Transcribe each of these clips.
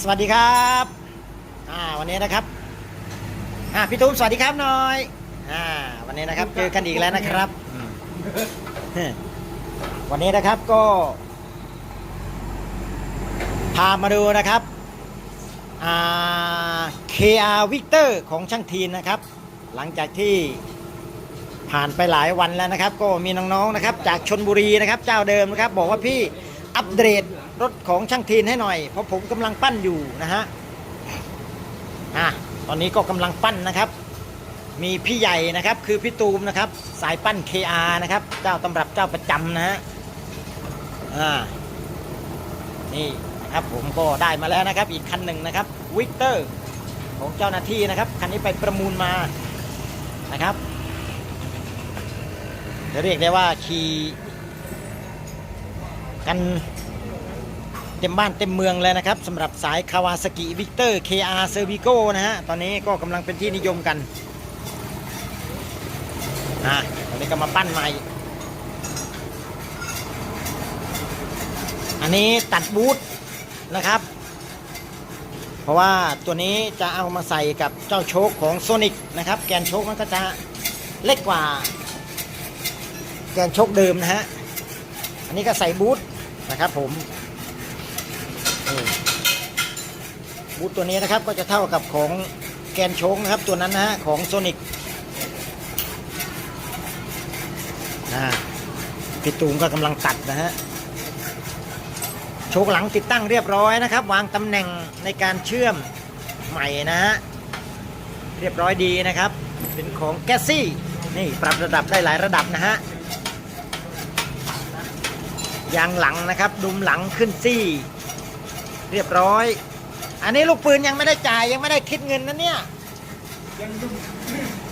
สวัสดีครับอ่าวันนี้นะครับอ่าพี่ตุ้มสวัสดีครับหน่อยอ่าวันนี้นะครับเจอกันอีกแล้วนะครับอืมวันนี้นะครับก็ พามาดูนะครับอ่า KR Victor ของช่างทีนนะครับ หลังจากที่ผ่านไปหลายวันแล้วนะครับ ก็มีน้องๆนะครับ จากชนบุรีนะครับ เจ้าเดิมนะครับ บอกว่าพี่อัปเดต รถของช่างทีนให้หน่อย เพราะผมกำลังปั้นอยู่นะฮะอะตอนนี้ก็กำลังปั้นนะครับ มีพี่ใหญ่นะครับคือพี่ตูมนะครับ สายปั้น KR นะครับ เจ้าตำรับเจ้าประจำนะฮะอ่านี่นะครับผมก็ได้มาแล้วนะครับ อีกคันหนึ่งนะครับวิกเตอร์ของเจ้าหน้าที่นะครับคันนี้ไปประมูลมานะครับจะเรียกได้ว่าขี่กัน เต็มบ้านเต็มเมืองเลยนะครับสำหรับสายคาวาสกิวิกเตอร์ KR c e r v i c o นะฮะ ตอนนี้ก็กำลังเป็นที่นิยมกัน อะตอนนี้ก็มาปั้นใหม่ อันนี้ตัดบูทนะครับ เพราะว่าตัวนี้จะเอามาใส่กับเจ้าโชคของโซนิกนะครับ แกนโชคมันก็จะเล็กกว่า แกนโชคเดิมนะฮะ อันนี้ก็ใส่บูทนะครับผมนี่ บูทตัวนี้นะครับก็จะเท่ากับของแกนชคนะครับตัวนั้นนะฮะของโซนิกอ่าพี่ตูมก็กำลังตัดนะฮะโชคหลังติดตั้งเรียบร้อยนะครับ วางตำแหน่งในการเชื่อมใหม่นะฮะเรียบร้อยดีนะครับ เป็นของแกซี่นี่ปรับระดับได้หลายระดับนะฮะยางหลังนะครับ ดุมหลังขึ้นซี่ เรียบร้อย อันนี้ลูกปืนยังไม่ได้จ่ายยังไม่ได้คิดเงินนะเนี่ย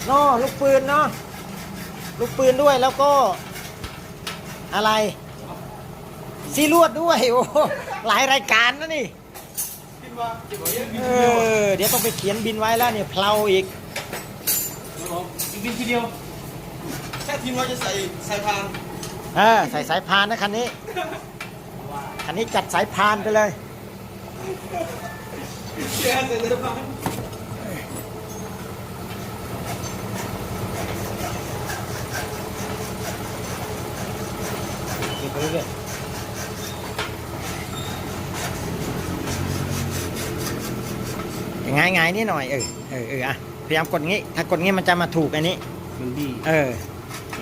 เนาะลูกปืนเนาะลูกปืนด้วยแล้วก็ อะไรซีลวดด้วยโอ้โหหลายรายการนะนี่เออเดี๋ยวต้องไปเขียนบินไว้แล้วเนี่ยเพลาอีกจริงๆทีเดียวแค่ทีมเราจะใส่สายพานเออใส่สายพานนะคันนี้คันนี้จัดสายพานไปเลย ง่ายง่ายๆนี่หน่อยเออเออเอออะพยายามกดงี้ ถ้ากดงี้มันจะมาถูกอันนี้ มันดีเออ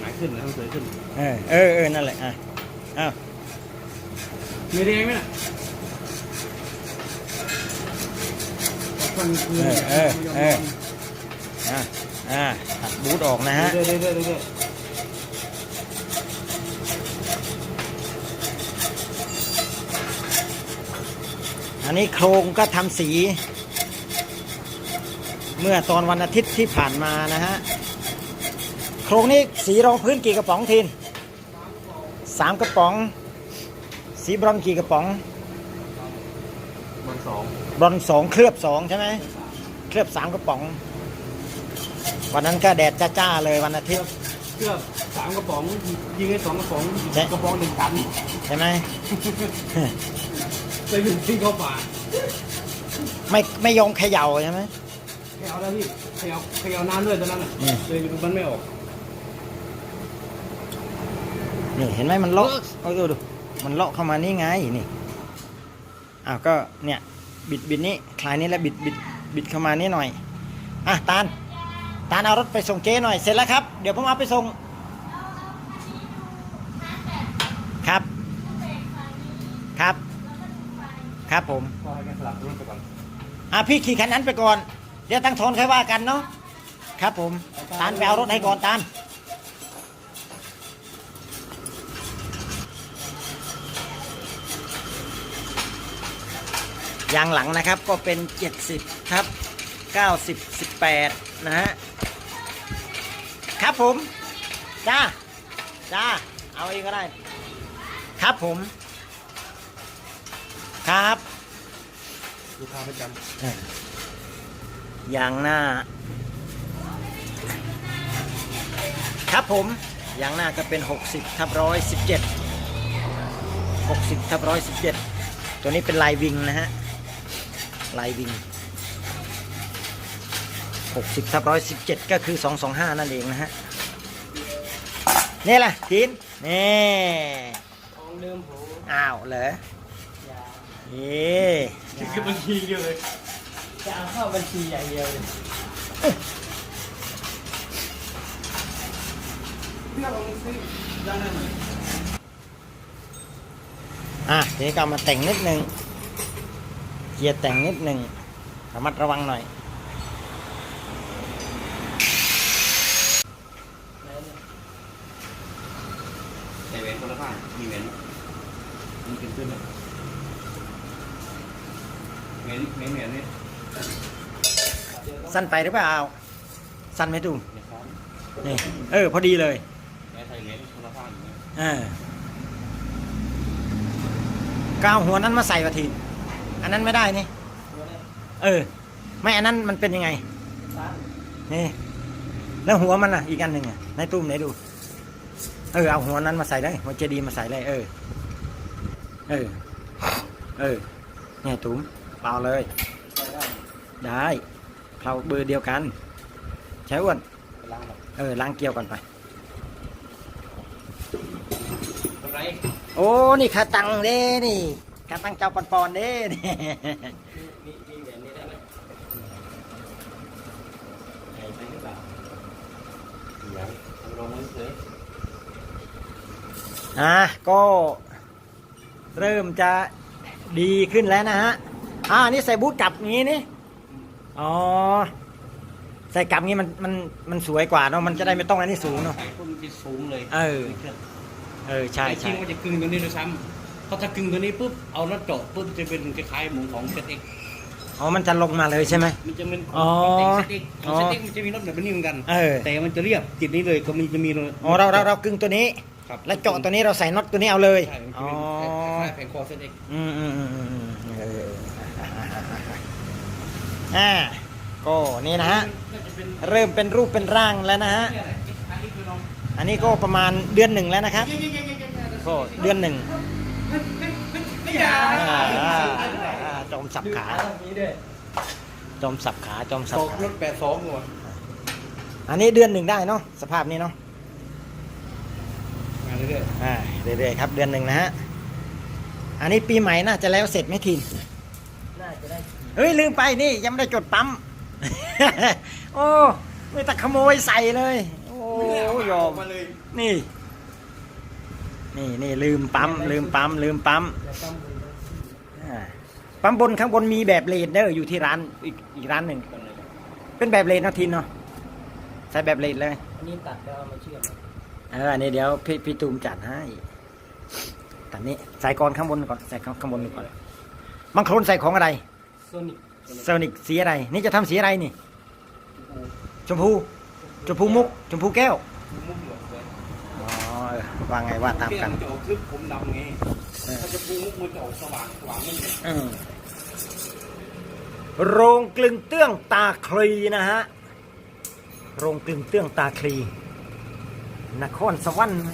หนาขึ้นนะมันสวยขึ้น เออเออเออนั่นแหละอะอ้าวมีแดงไหมน่ะ มันคือเออเออเอออะอะตัดบูทออกนะฮะ เรื่อยๆเรื่อยๆเรื่อยอันนี้โครงก็ทำสี เมื่อตอนวันอาทิตย์ที่ผ่านมานะฮะ โครงนี้สีรองพื้นกี่กระป๋องทีนสามกระป๋อง สีบรอนกี่กระป๋อง สองบรอนซ์สองเคลือบสองใช่ไหมเคลือบสามกระป๋อง วันนั้นก็แดดจ้าๆเลยวันอาทิตย์ เครื่องสามกระป๋องยิงให้สองกระป๋องใช่ กระป๋องหนึ่งตันใช่ไหม ไปถึงที่เข้าป่าไม่ไม่ยอมเขย่าใช่ไหมแค่เอาแล้วพี่แค่เอาแค่เอาน้ำด้วยตอนนั้นอะอืม เลยมันไม่ออกนี่เห็นไหมมันเลาะเอาดูดูมันเลาะเข้ามานี่ไงนี่อ้าวก็เนี่ย บิดบิดนี้คลายนี้แล้วบิดบิดบิดเข้ามานี่หน่อยอะตาลตาลเอารถไปส่งเจ๊หน่อยเสร็จแล้วครับเดี๋ยวผมเอาไปส่งครับ ครับ ครับผมก็ให้แกสลับรถไปก่อนอะพี่ขี่คันนั้นไปก่อน เดี๋ยวตั้งโทนค่อยว่ากันเนาะครับผมตาลไปเอารถให้ก่อนตาล ยางหลังนะครับก็เป็น 70ครับ90 18 นะฮะ ครับผม จ้า จ้า เอาเองก็ได้ ครับผม ครับลูกค้าประจยางหน้า ครับผมยางหน้าก็เป็น 60ทับร้อยสิบเจ็ด60ทับร้อยสิบเจ็ดตัวนี้เป็นลายวิงนะฮะ ลายวิ่งหกสิบทับร้อยสิบเจ็ดก็คือสองสองห้านั่นเองนะฮะนี่แหละทีนนี่ของเดิมผมอ้าวเหรออย่านี่นี่คือบัญชีเดียวเลยจะเอาเข้าบัญชีอย่างเดียวเลยเพื่อผมซื้อด้านนั้นเลยอะทีนี้ก็เอามาแต่งนิดนึง เกียร์แต่งนิดนึงระมัดระวังหน่อย ใส่แหวนคนละข้างมีแหวนมีเป็นขึ้นเลยแหวนแหวนแหวนนี่สั้นไปหรือเปล่า สั้นไหมตูมเดี๋ยวครับนี่เออ พอดีเลยแหวนใส่แหวนคนละข้างอย่างเงี้ยเออก้าวหัวนั้นมาใส่กะที อันนั้นไม่ได้นี่ เออ ไม่อันนั้นมันเป็นยังไง นี่ แล้วหัวมันอะ อีกอันหนึ่งอะในตุ้มไหนดู เออ เอาหัวนั้นมาใส่เลยหัวเจดีย์มาใส่เลยเออ เออ เออ เนี่ยตุ้มเปล่าเลย ได้เพราเบอร์เดียวกันใช้อ้วนไปล้างหรอกเออล้างเกลียวก่อนไปทำไรโอ้ นี่ขาตังเด้นี่ ขาตังเจ้าปอนปอนๆเด้นี่มีมีแหวนนี้ได้ไหมใส่ไปหรือเปล่าเดี๋ยวเอาลงมือเฉยอะก็เริ่มจะดีขึ้นแล้วนะฮะอ่านี่ใส่บูทกลับอย่างนี้นี่อ๋อใส่กลับงี้มันมันมันสวยกว่าเนาะมันจะได้ไม่ต้องอันนี้สูงเนาะใส่พุ่มที่สูงเลยเออเออใช่จริใช่งๆมันจะกึ่งตัวนี้ด้วยซ้ำเพราะถ้ากึ่งตัวนี้ปุ๊บเอาน็อตเจาะปุ๊บจะเป็นคล้ายๆหมุนของเซตเอ็กอ๋อ มันจะลงมาเลยใช่ไหม มันจะเป็นอ๋อเซตเอ็กของเซตเอ็กมันจะมีน็อตแบบนี้เหมือนกัน เออ แต่มันจะเรียบติดนี้เลยก็มันจะมีอ๋อเราเราเรากึ่งตัวนี้ครับแล้วเจาะตัวนี้เราใส่น็อตตัวนี้เอาเลยใช่มันจะอ๋อเป็นคล้ายๆแผงคอเซตเอ็กอืมอืมอืมอืมอืมเอออ่าก็นี่นะฮะน่าจะเป็นเริ่มเป็นรูปเป็นร่างแล้วนะฮะเนี่ยแหละอันนี้คือลองอันนี้ก็ประมาณเดือนหนึ่งแล้วนะครับก็เดือนหนึ่ง ไม่อยาอ่าอ่าอ่าจอมสับขานี้ด้วยจอมสับขาจอมสัตบกขารถแปดสองหัวอันนี้เดือนหนึ่งได้เนาะสภาพนี้เนาะมาเรื่อยอ่าเรื่อยๆครับเดือนหนึ่งนะฮะอันนี้ปีใหม่น่าจะแล้วเสร็จไหมทีนๆน่าจะได้เฮ้ยลืมไปนี่ยังไม่ได้จดปั๊ม โอ้ไม่ตะขโมยใส่เลย โอ้ยอม มาเลย นี่ นี่นี่ลืมปั๊มลืมปั๊มลืมปั๊มอย่าปั๊มบนรถอ่าปั๊มบนข้างบนมีแบบเลนเดอร์อยู่ที่ร้านอีกอีกร้านหนึ่งก่อนเลยเป็นแบบเลนเนาะทีนเนาะใส่แบบเลนเลยอันนี้ตัดแล้วเอามาเชื่อมเอออันนี้เดี๋ยวพี่พี่ตูมจัดให้ตอนนี้ใส่ก่อนข้างบนก่อนใส่ข้างข้างบนก่อนบางคนใส่ของอะไรโซนิกเซอร์นิกสีอะไร นี่จะทำสีอะไรนี่ ชมพู ชมพูมุก ชมพูแก้ว ว่าไงว่าตามกันจะออกคลึบผมดำไงเออถ้าจะปูมุกมันจะออกสว่างสว่างมันอืมโรงกลึงเตื้องตาคลีนะฮะโรงกลึงเตื้องตาคลีนครสวรรค์แ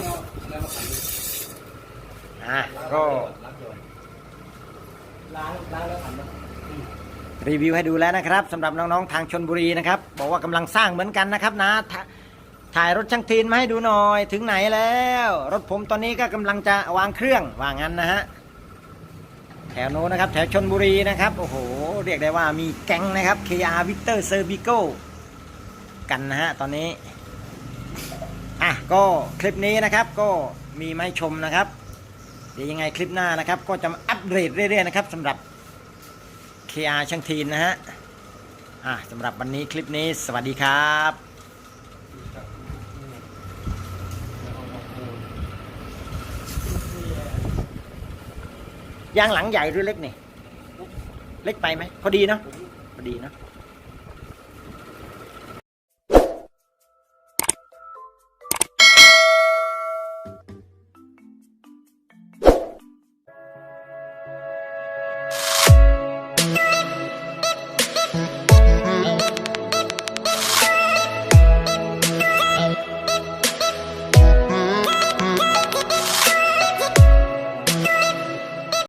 ล้วแล้วมาขันอะก็ล้างล้างแล้วขัน รีวิวให้ดูแล้วนะครับสำหรับน้องๆทางชนบุรีนะครับ บอกว่ากำลังสร้างเหมือนกันนะครับนะถถ่ายรถช่างทีนมาให้ดูหน่อยถึงไหนแล้ว รถผมตอนนี้ก็กำลังจะวางเครื่องวางั้นนะฮะแถวโน้นนะครับ แถวชนบุรีนะครับโอ้โห เรียกได้ว่ามีแก๊งนะครับ KR Victor s e r v i c o กันนะฮะตอนนี้อะก็คลิปนี้นะครับก็มีมาให้ชมนะครับ เดี๋ยวยังไงคลิปหน้านะครับ ก็จะอัปเดตเรื่อยๆนะครับสำหรับ KR ช่างทีนนะฮะอะสำหรับวันนี้คลิปนี้สวัสดีครับยางหลังใหญ่หรือเล็กนี่ เล็กไปไหมพอดีเนาะพอดีเนาะ